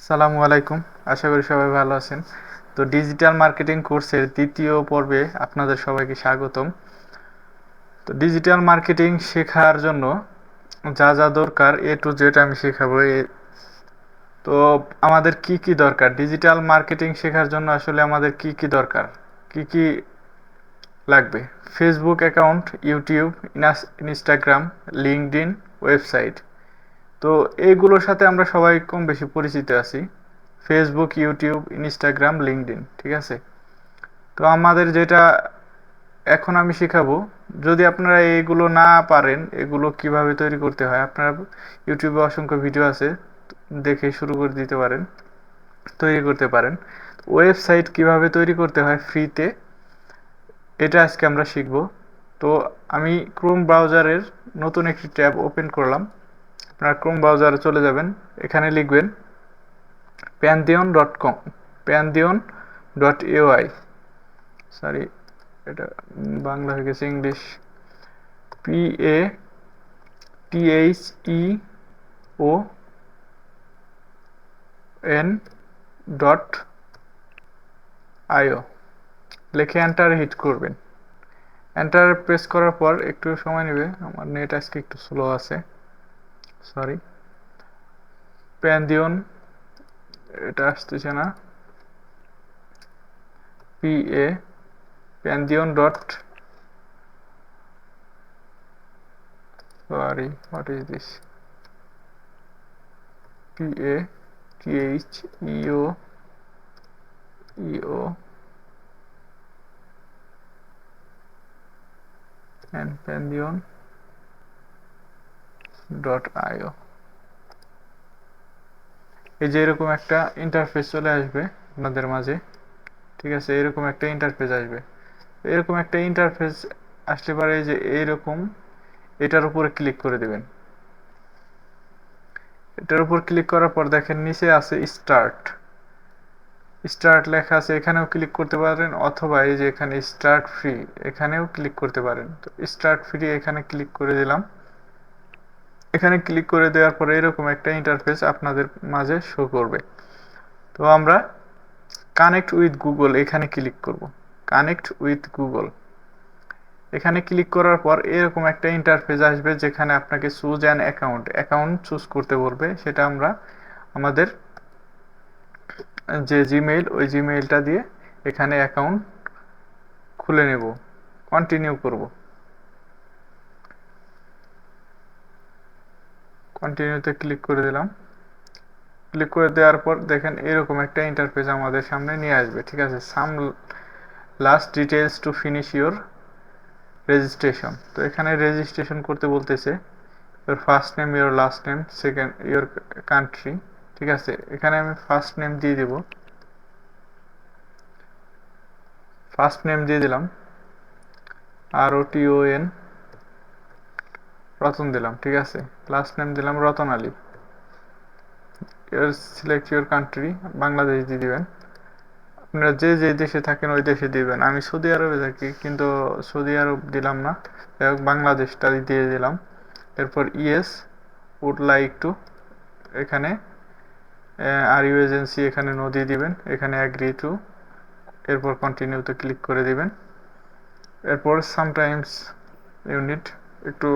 আসসালামু আলাইকুম। আশা করি সবাই ভালো আছেন। তো ডিজিটাল মার্কেটিং কোর্সের দ্বিতীয় পর্বে আপনাদের সবাইকে স্বাগতম। তো ডিজিটাল মার্কেটিং শেখার জন্য যা যা দরকার এ টু জেড আমি শেখাবো। তো আমাদের কি কি দরকার? ডিজিটাল মার্কেটিং শেখার জন্য আসলে আমাদের কি কি দরকার? কি কি লাগবে? Facebook account YouTube Instagram LinkedIn website তো এইগুলোর সাথে আমরা সবাই কম বেশি পরিচিত আছি। ফেসবুক ইউটিউব ইনস্টাগ্রাম লিঙ্কডিন ঠিক আছে? তো আমাদের যেটা এখন আমি শেখাবো, যদি আপনারা এইগুলো না পারেন, এগুলো কীভাবে তৈরি করতে হয়, আপনারা ইউটিউবে অসংখ্য ভিডিও আছে, দেখে শুরু করে দিতে পারেন, তৈরি করতে পারেন। ওয়েবসাইট কীভাবে তৈরি করতে হয় ফ্রিতে এটা আজকে আমরা শিখব। তো আমি ক্রোম ব্রাউজারের নতুন একটি ট্যাব ওপেন করলাম। আপনার ক্রোম ব্রাউজারে চলে যাবেন, এখানে লিখবেন Pantheon dot com Pantheon dot AY sorry এটা বাংলা হয়ে গেছে English P A T H E O N dot IO লিখে এন্টার হিট করবেন। এন্টার প্রেস করার পর একটু সময় নেবে, আমার নেট আজকে একটু স্লো আছে। সরি প্যান্দিয়ন এটা আসতেছে না। P A Pantheon dot sorry what is this P A T H E O E O and pantheon dot IO এই যে এরকম একটা ইন্টারফেস চলে আসবে আপনাদের মাঝে, ঠিক আছে? এরকম একটা ইন্টারফেস আসবে। এরকম একটা ইন্টারফেস আসতে পারে যে এইরকম, এটার উপরে ক্লিক করে দেবেন। এটার উপর ক্লিক করার পর দেখেন নিচে আছে স্টার্ট স্টার্ট লেখা আছে, এখানেও ক্লিক করতে পারেন, অথবা এই যে এখানে স্টার্ট ফ্রি এখানেও ক্লিক করতে পারেন। তো স্টার্ট ফ্রি এখানে ক্লিক করে দিলাম। এখানে ক্লিক করে দেওয়ার পরে এরকম একটা ইন্টারফেস আপনাদের মাঝে শো করবে। তো আমরা কানেক্ট উইথ গুগল এখানে ক্লিক করব। কানেক্ট উইথ গুগল এখানে ক্লিক করার পর এরকম একটা ইন্টারফেস আসবে যেখানে আপনাকে choose an account account choose করতে বলবে। সেটা আমরা আমাদের যে জিমেইল ওই জিমেইলটা দিয়ে এখানে অ্যাকাউন্ট খুলে নেব। কন্টিনিউ করব। কন্টিনিউতে ক্লিক করে দিলাম। ক্লিক করে দেওয়ার পর দেখেন এরকম একটা ইন্টারফেস আমাদের সামনে নিয়ে আসবে, ঠিক আছে? Some last details to finish your registration তো এখানে রেজিস্ট্রেশন করতে বলতেছে your first name your last name second your country ঠিক আছে? এখানে আমি ফার্স্ট নেম দিয়ে দেব। ফার্স্ট নেম দিয়ে দিলাম। আর ও টি ও এন রতন দিলাম, ঠিক আছে? লাস্ট নেম দিলাম Ratan Ali. Select your country Bangladesh দিয়ে দিবেন। আপনারা যে যে দেশে থাকেন, ওই দেশে দিবেন। আমি সৌদি আরবে থাকি, কিন্তু সৌদি আরব দিলাম না। যাই হোক, বাংলাদেশটা দিয়ে দিলাম। এরপর ইএস উড লাইক টু এখানে আর ইউ এজেন্সি এখানে নো দিয়ে দিবেন। এখানে অ্যাগ্রি টু এরপর কন্টিনিউতে ক্লিক করে দিবেন। এরপর সামটাইমস ইউনিট একটু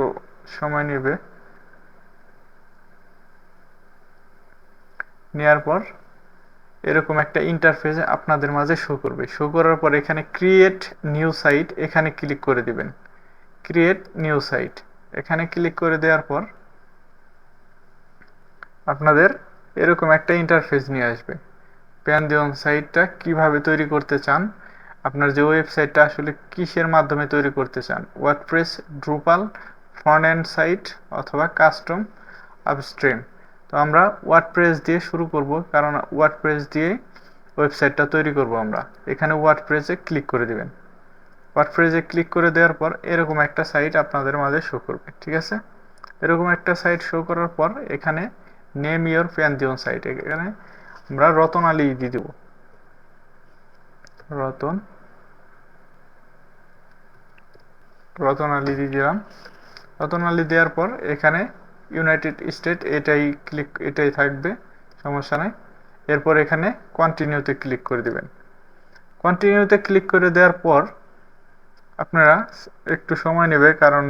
সময় নেবে। নেওয়ার পর এরকম একটা ইন্টারফেস আপনাদের মাঝে শো করবে। শো করার পর এখানে ক্রিয়েট নিউ সাইট এখানে ক্লিক করে দিবেন। ক্রিয়েট নিউ সাইট এখানে ক্লিক করে দেওয়ার পর আপনাদের এরকম একটা ইন্টারফেস নিয়ে আসবে। প্যান্দিয়ন সাইটটা কীভাবে তৈরি করতে চান, আপনার যে ওয়েবসাইটটা আসলে কিসের মাধ্যমে তৈরি করতে চান WordPress Drupal front end site অথবা কাস্টম আপস্ট্রিম তো আমরা ওয়ার্ডপ্রেস দিয়ে শুরু করব, কারণ ওয়ার্ডপ্রেস দিয়ে ওয়েবসাইটটা তৈরি করব আমরা। এখানে ওয়ার্ডপ্রেসে ক্লিক করে দিবেন। ওয়ার্ডপ্রেসে ক্লিক করে দেওয়ার পর এরকম একটা সাইট আপনাদের মাঝে শো করবে, ঠিক আছে? এরকম একটা সাইট শো করার পর এখানে নেম ইয়োর প্যান্থিয়ন সাইট এখানে আমরা রতন আলী দিয়ে দেব। রতন রতন আলী দিয়ে দিলাম। রতন আলী দেওয়ার পর এখানে ইউনাইটেড স্টেট এটাই ক্লিক এটাই থাকবে, সমস্যা নাই। এরপর এখানে কন্টিনিউতে ক্লিক করে দিবেন। কন্টিনিউতে ক্লিক করে দেওয়ার পর আপনারা একটু সময় নেবে কারণ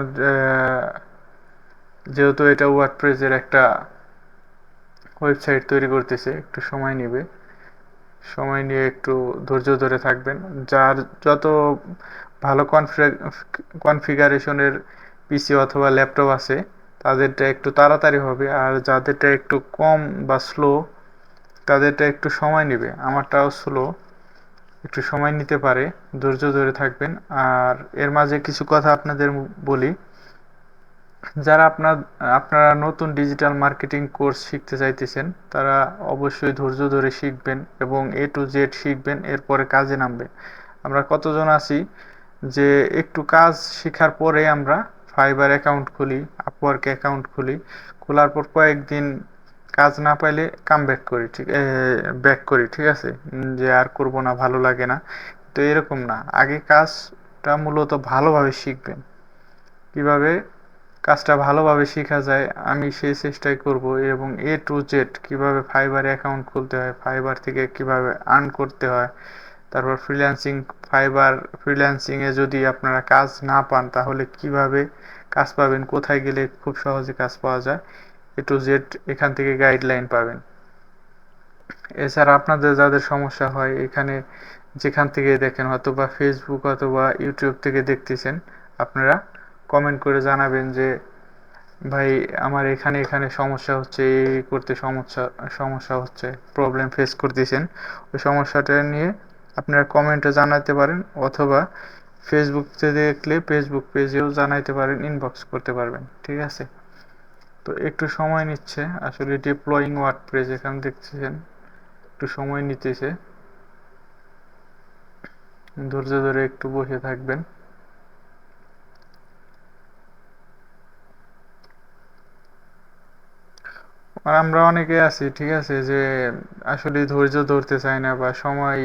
যেহেতু এটা ওয়ার্ডপ্রেসের একটা ওয়েবসাইট তৈরি করতেছে, একটু সময় নেবে। সময় নিয়ে একটু ধৈর্য ধরে থাকবেন। যার যত ভালো কনফিগারেশনের পিসি অথবা ল্যাপটপ আছে, তাদেরটা একটু তাড়াতাড়ি হবে। আর যাদেরটা একটু কম বা স্লো, তাদেরটা একটু সময় নেবে। আমারটাও স্লো, একটু সময় নিতে পারে, ধৈর্য ধরে থাকবেন। আর এর মাঝে কিছু কথা আপনাদের বলি। যারা আপনার, আপনারা নতুন ডিজিটাল মার্কেটিং কোর্স শিখতে চাইতেছেন, তারা অবশ্যই ধৈর্য ধরে শিখবেন এবং এ টু জেড শিখবেন, এরপরে কাজে নামবেন। আমরা কতজন আছি যে একটু কাজ শেখার পরে আমরা ফাইবার অ্যাকাউন্ট খুলি আপওয়ার্ক অ্যাকাউন্ট খুলি, খোলার পর কয়েকদিন কাজ না পাইলে কাম ব্যাক করি, ঠিক ব্যাক করি, ঠিক আছে? যে আর করব না, ভালো লাগে না। তো এরকম না। আগে কাজটা মূলত ভালোভাবে শিখবেন। কীভাবে কাজটা ভালোভাবে শেখা যায়, আমি সেই চেষ্টাই করব এবং এ টু জেড কীভাবে ফাইবার অ্যাকাউন্ট খুলতে হয় ফাইবার থেকে কীভাবে আর্ন করতে হয় তারপর ফ্রিল্যান্সিং ফাইবার ফ্রিল্যান্সিংয়ে যদি আপনারা কাজ না পান, তাহলে কীভাবে কাজ পাবেন, কোথায় গেলে খুব সহজে কাজ পাওয়া যায়, এ টু জেড এখান থেকে গাইডলাইন পাবেন। এছাড়া আপনাদের যাদের সমস্যা হয়, এখানে যেখান থেকে দেখেন হয়তো বা ফেসবুক অথবা ইউটিউব থেকে দেখতেছেন, আপনারা কমেন্ট করে জানাবেন যে, ভাই, আমার এখানে এখানে সমস্যা হচ্ছে, এই করতে সমস্যা সমস্যা হচ্ছে প্রবলেম ফেস করতেছেন। ওই সমস্যাটা নিয়ে আপনারা কমেন্টে জানাতে পারেন অথবা ফেসবুকতে দেখলে ফেসবুক পেজেও জানাইতে পারেন ইনবক্স করতে পারবেন, ঠিক আছে? তো একটু সময় নিচ্ছে, আসলে ডিপ্লয়িং ওয়ার্ড প্রেস এখানে দেখতেছেন, একটু সময় নিতেছে। ধৈর্য ধরে একটু বসে থাকবেন। আর আমরা অনেকে আছি, ঠিক আছে, যে আসলে ধৈর্য ধরতে চায় না বা সময়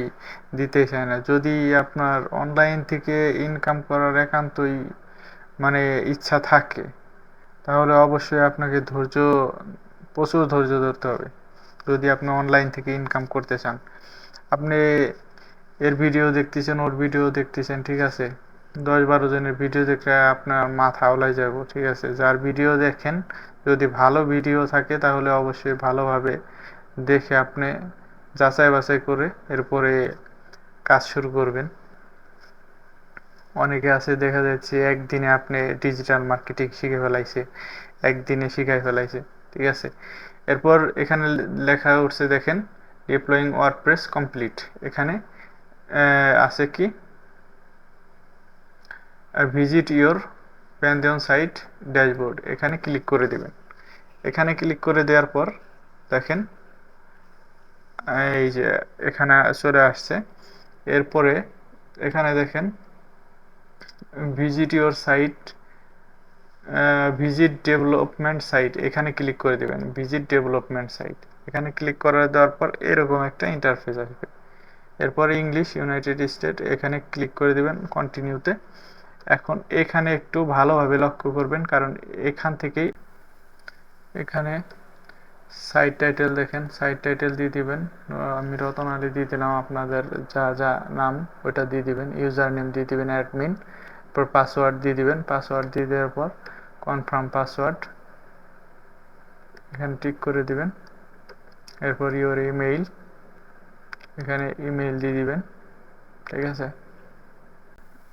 দিতে চায় না। যদি আপনার অনলাইন থেকে ইনকাম করার একান্তই মানে ইচ্ছা থাকে, তাহলে অবশ্যই আপনাকে ধৈর্য, প্রচুর ধৈর্য ধরতে হবে। যদি আপনি অনলাইন থেকে ইনকাম করতে চান। আপনি এর ভিডিও দেখতেছেন, ওর ভিডিও দেখতেছেন, ঠিক আছে? দশ বারো জনের ভিডিও দেখলে আপনার মাথা ওলাই যাব, ঠিক আছে? যার ভিডিও দেখেন যদি ভালো ভিডিও থাকে, তাহলে অবশ্যই ভালোভাবে দেখে আপনি যাচাই বাছাই করে এরপরে কাজ শুরু করবেন। অনেকে আছে, দেখা যাচ্ছে একদিনে আপনি ডিজিটাল মার্কেটিং শিখে ফেলাইছে, একদিনে শিখাই ফেলাইছে, ঠিক আছে? এরপর এখানে লেখা উঠছে, দেখেন ডিপ্লয়িং ওয়ার্ডপ্রেস কমপ্লিট এখানে আছে কি? Visit your Pantheon site dashboard এখানে ক্লিক করে দেবেন। এখানে ক্লিক করে দেওয়ার পর দেখেন, এই যে এখানে চলে আসছে। এরপরে এখানে দেখেন visit your site visit development site এখানে ক্লিক করে দেবেন ভিজিট ডেভেলপমেন্ট সাইট এখানে ক্লিক করে দেওয়ার পর এরকম একটা ইন্টারফেস আসবে। এরপরে ইংলিশ ইউনাইটেড স্টেট এখানে ক্লিক করে দেবেন কন্টিনিউতে এখন এখানে একটু ভালোভাবে লক্ষ্য করবেন, কারণ এখান থেকেই এখানে সাইট টাইটেল দেখেন সাইট টাইটেল দিয়ে দিবেন। আমি রতন আলী দিয়ে দিলাম আপনাদের যা যা নাম ওটা দিয়ে দিবেন। ইউজার নেম দিয়ে দিবেন অ্যাডমিন তারপর পাসওয়ার্ড দিয়ে দিবেন। পাসওয়ার্ড দিয়ে দেওয়ার পর কনফার্ম পাসওয়ার্ড এখানে টিক করে দিবেন। এরপর ইওর ইমেইল এখানে ইমেইল দিয়ে দিবেন। ঠিক আছে?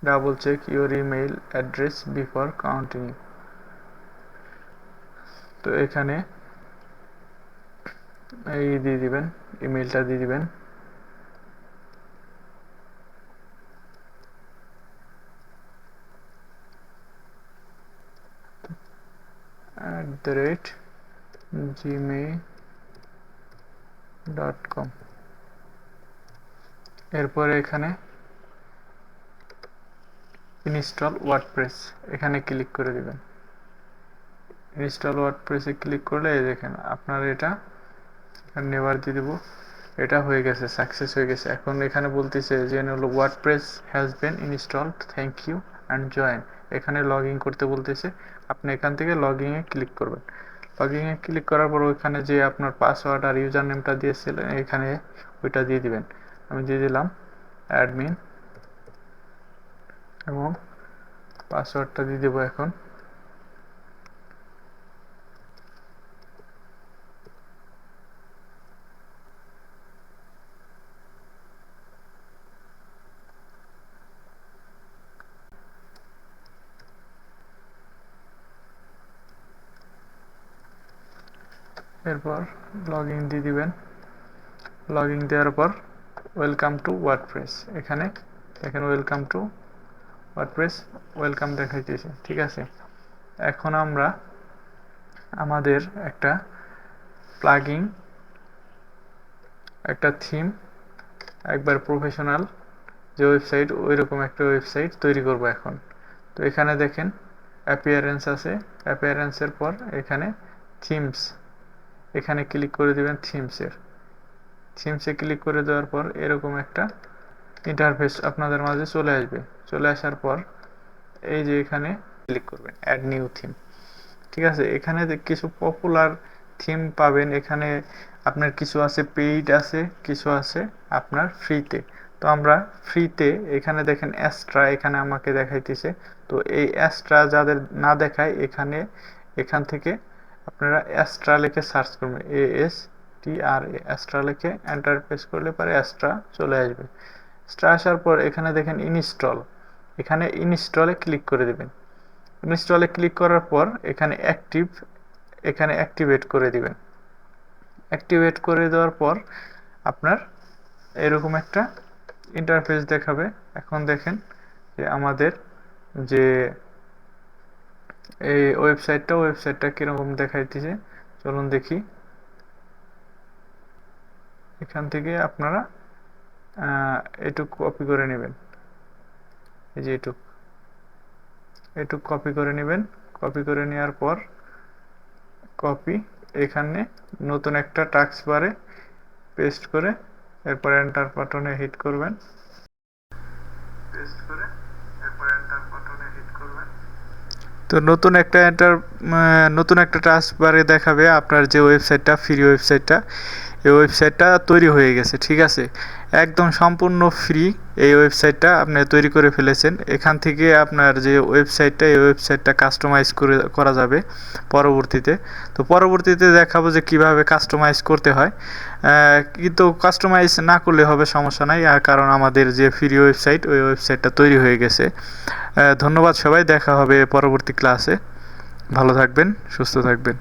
Double check your email address before continue তো এখানে এই দিয়ে দিবেন ইমেলটা দিয়ে দিবেন। At the rate gmail dot com এরপরে এখানে ইনস্টল ওয়ার্ডপ্রেস এখানে ক্লিক করে দিবেন। ইনস্টল ওয়ার্ডপ্রেসে ক্লিক করলে দেখেন, আপনার এটা নেভার দিয়ে দেবো। এটা হয়ে গেছে সাকসেস হয়ে গেছে। এখন এখানে বলতেছে যে হলো WordPress has been installed thank you and join এখানে লগ ইন করতে বলতেছে, আপনি এখান থেকে লগ ইনে ক্লিক করবেন। লগইনে ক্লিক করার পর ওইখানে যে আপনার পাসওয়ার্ড আর ইউজার নেমটা দিয়েছিলেন, এখানে ওইটা দিয়ে দিবেন। আমি দিয়ে দিলাম অ্যাডমিন এবং পাসওয়ার্ডটা দিয়ে দেবো এখন। এরপর লগ ইন দিয়ে দিবেন। লগ ইন দেওয়ার পর ওয়েলকাম টু ওয়ার্ডপ্রেস এখানে দেখেন ওয়েলকাম টু ওয়ার্ডপ্রেস, ওয়েলকাম দেখাইতেছে ঠিক আছে? এখন আমরা আমাদের একটা প্লাগিং, একটা থিম, একবার প্রফেশনাল যে ওয়েবসাইট ওই রকম একটা ওয়েবসাইট তৈরি করব এখন। তো এখানে দেখেন অ্যাপিয়ারেন্স আছে। অ্যাপিয়ারেন্সের পর এখানে থিমস এখানে ক্লিক করে দিবেন থিমসের থিমসে ক্লিক করে দেওয়ার পর এরকম একটা ইন্টারফেস আপনাদের মাঝে চলে আসবে। চলে আসার পর এই যে এখানে ক্লিক করবেন অ্যাড নিউ থিম ঠিক আছে? এখানে কিছু পপুলার থিম পাবেন, এখানে আপনার কিছু আছে পেইড আছে, কিছু আছে আপনার ফ্রিতে তো আমরা ফ্রিতে এখানে দেখেন অ্যাস্ট্রা এখানে আমাকে দেখাইতেছে। তো এই অ্যাস্ট্রা যাদের না দেখায়, এখানে, এখান থেকে আপনারা অ্যাস্ট্রা লিখে সার্চ করবেন। A S T R A Astra লিখে এন্টার প্রেস করলে পরে অ্যাস্ট্রা চলে আসবে। অ্যাস্ট্রা আসার পর এখানে দেখেন ইনস্টল। এখানে ইনস্টলে ক্লিক করে দেবেন। ইনস্টলে ক্লিক করার পর এখানে অ্যাক্টিভ, এখানে অ্যাক্টিভেট করে দিবেন। অ্যাক্টিভেট করে দেওয়ার পর আপনার এরকম একটা ইন্টারফেস দেখাবে। এখন দেখেন যে আমাদের যে এই ওয়েবসাইটটা ওয়েবসাইটটা কীরকম দেখাইতেছে। চলুন দেখি। এখান থেকে আপনারা এটুক কপি করে নেবেন। এই যে এটুক। এটুক কপি করে নেবেন। কপি করে নেওয়ার পর কপি এখানে নতুন একটা টাক্স বারে পেস্ট করে এরপর এন্টার বাটনে হিট করবেন। হিট করবেন। তো নতুন একটা এন্টার নতুন একটা টাস্ক বারে দেখাবে আপনার যে ওয়েবসাইটটা ফ্রি ওয়েবসাইটটা এই ওয়েবসাইটটা তৈরি হয়ে গেছে, ঠিক আছে? একদম সম্পূর্ণ ফ্রি এই ওয়েবসাইটটা আপনি তৈরি করে ফেলেছেন। এখান থেকে আপনার যে ওয়েবসাইটটা এই ওয়েবসাইটটা কাস্টমাইজ করে, করা যাবে পরবর্তীতে। তো পরবর্তীতে দেখাবো যে কীভাবে কাস্টমাইজ করতে হয়। কিন্তু কাস্টমাইজ না করলে হবে সমস্যা নাই, আর কারণ আমাদের যে ফ্রি ওয়েবসাইট ওই ওয়েবসাইটটা তৈরি হয়ে গেছে। ধন্যবাদ সবাই, দেখা হবে পরবর্তী ক্লাসে ভালো থাকবেন, সুস্থ থাকবেন।